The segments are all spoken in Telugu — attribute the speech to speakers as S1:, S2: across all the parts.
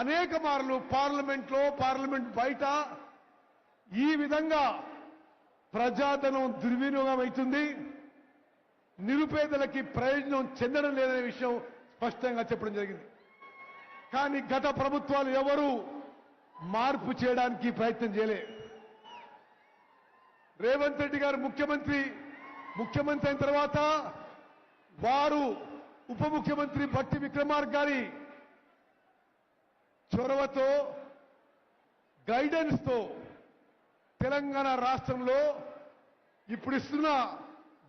S1: అనేక మార్లు పార్లమెంట్లో పార్లమెంట్ బయట ఈ విధంగా ప్రజాధనం దుర్వినియోగం అవుతుంది. నిరుపేదలకి ప్రయోజనం చెందడం లేదనే విషయం స్పష్టంగా చెప్పడం జరిగింది. కానీ గత ప్రభుత్వాలు ఎవరు మార్పు చేయడానికి ప్రయత్నం చేయలే. రేవంత్ రెడ్డి గారు ముఖ్యమంత్రి ముఖ్యమంత్రి అయిన తర్వాత వారు ఉప ముఖ్యమంత్రి భట్టి విక్రమార్క గారి చొరవతో గైడెన్స్తో తెలంగాణ రాష్ట్రంలో ఇప్పుడు ఇస్తున్న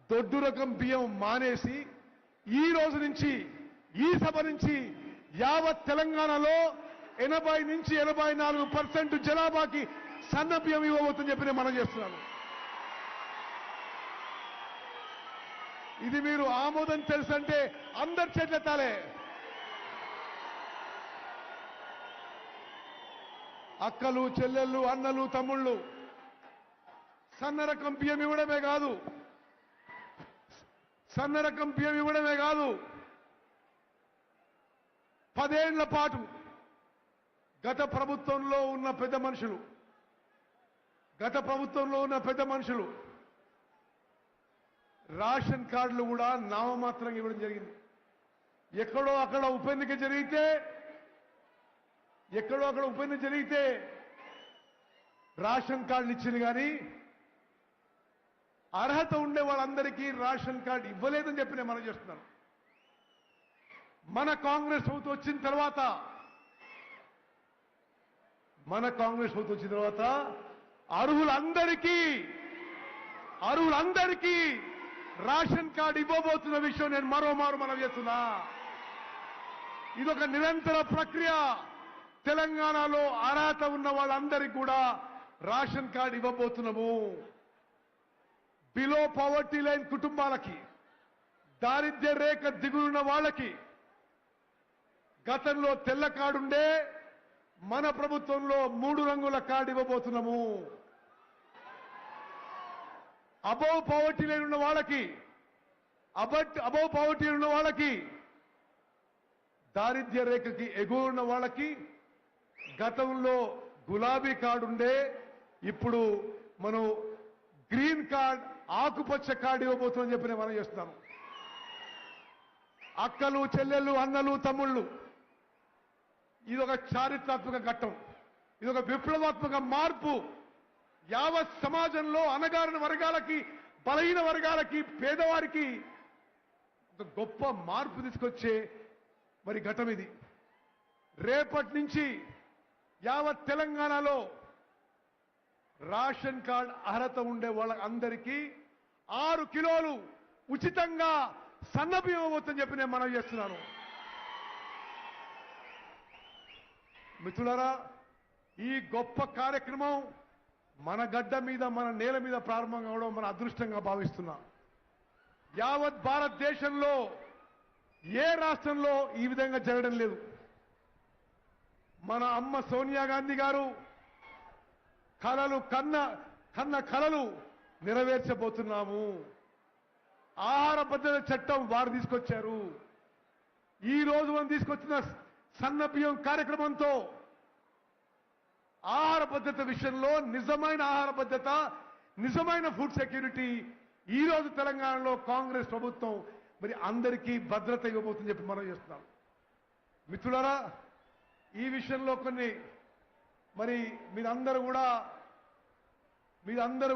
S1: దొడ్డు రకం బియ్యం మానేసి ఈ రోజు నుంచి ఈ సభ నుంచి యావత్ తెలంగాణలో ఎనభై నుంచి ఎనభై నాలుగు పర్సెంట్ జనాభాకి సన్న బియ్యం ఇవ్వబోతుందని చెప్పి నేను మనం చేస్తున్నాను. ఇది మీరు ఆమోదం తెలుసంటే అందరి చెట్లెత్తాలే అక్కలు చెల్లెళ్ళు అన్నలు తమ్ముళ్ళు. సన్నరకం బియ్యం ఇవ్వడమే కాదు. సన్నరకం బియ్యం ఇవ్వడమే కాదు. పదేళ్ళ పాటు గత ప్రభుత్వంలో ఉన్న పెద్ద మనుషులు గత ప్రభుత్వంలో ఉన్న పెద్ద మనుషులు రేషన్ కార్డులు కూడా నామమాత్రంగా ఇవ్వడం జరిగింది. ఎక్కడో అక్కడ ఉప ఎన్నిక జరిగితే ఎక్కడో అక్కడ ఉప జరిగితే రేషన్ కార్డులు ఇచ్చింది కానీ అర్హత ఉండే వాళ్ళందరికీ రేషన్ కార్డు ఇవ్వలేదని చెప్పి నేను మనం చేస్తున్నాను. మన కాంగ్రెస్ ప్రభుత్వం వచ్చిన తర్వాత మన కాంగ్రెస్ ప్రభుత్వం వచ్చిన తర్వాత అర్హులందరికీ అర్హులందరికీ రేషన్ కార్డు ఇవ్వబోతున్న విషయం నేను మరోమారు మనం చేస్తున్నా. ఇదొక నిరంతర ప్రక్రియ. తెలంగాణలో అర్హత ఉన్న వాళ్ళందరికీ కూడా రేషన్ కార్డు ఇవ్వబోతున్నాము. బిలో పవర్టీ లైన్ కుటుంబాలకి దారిద్ర్య రేఖ దిగులున్న వాళ్ళకి గతంలో తెల్ల కార్డుండే మన ప్రభుత్వంలో మూడు రంగుల కార్డు ఇవ్వబోతున్నాము. అబౌవ్ పవర్టీ లైన్ ఉన్న వాళ్ళకి అబట్ అబౌవ్ పవర్టీ ఉన్న వాళ్ళకి దారిద్ర్య రేఖకి ఎగువ ఉన్న వాళ్ళకి గతంలో గులాబీ కార్డు ఉండే ఇప్పుడు మనం గ్రీన్ కార్డ్ ఆకుపచ్చ కార్డు ఇవ్వబోతుందని చెప్పి నేను మనం చేస్తున్నాను. అక్కలు చెల్లెళ్ళు అన్నలు తమ్ముళ్ళు ఇది ఒక చారిత్రాత్మక ఘట్టం. ఇది ఒక విప్లవాత్మక మార్పు. యావత్ సమాజంలో అనగారిన వర్గాలకి బలహీన వర్గాలకి పేదవారికి ఒక గొప్ప మార్పు తీసుకొచ్చే మరి ఘటం ఇది. రేపటి నుంచి యావత్ తెలంగాణలో రేషన్ కార్డ్ అర్హత ఉండే వాళ్ళ అందరికీ ఆరు కిలోలు ఉచితంగా సన్నబియ్యం ఇవ్వబోతుందని చెప్పి నేను మనం చేస్తున్నాను. మిత్రులరా ఈ గొప్ప కార్యక్రమం మన గడ్డ మీద మన నేల మీద ప్రారంభం కావడం మన అదృష్టంగా భావిస్తున్నా. యావత్ భారతదేశంలో ఏ రాష్ట్రంలో ఈ విధంగా జరగడం లేదు. మన అమ్మ సోనియా గాంధీ గారు కలలు కన్న కన్న కలలు నెరవేర్చబోతున్నాము. ఆహార భద్రత చట్టం వారు తీసుకొచ్చారు. ఈ రోజు మనం తీసుకొచ్చిన సన్న బియ్యం కార్యక్రమంతో ఆహార భద్రత విషయంలో నిజమైన ఆహార భద్రత నిజమైన ఫుడ్ సెక్యూరిటీ ఈ రోజు తెలంగాణలో కాంగ్రెస్ ప్రభుత్వం మరి అందరికీ భద్రత ఇవ్వబోతుందని చెప్పి మనం చేస్తున్నాం. మిత్రులారా ఈ విషయంలో కొన్ని మరి మీరందరూ కూడా మీరందరూ కూడా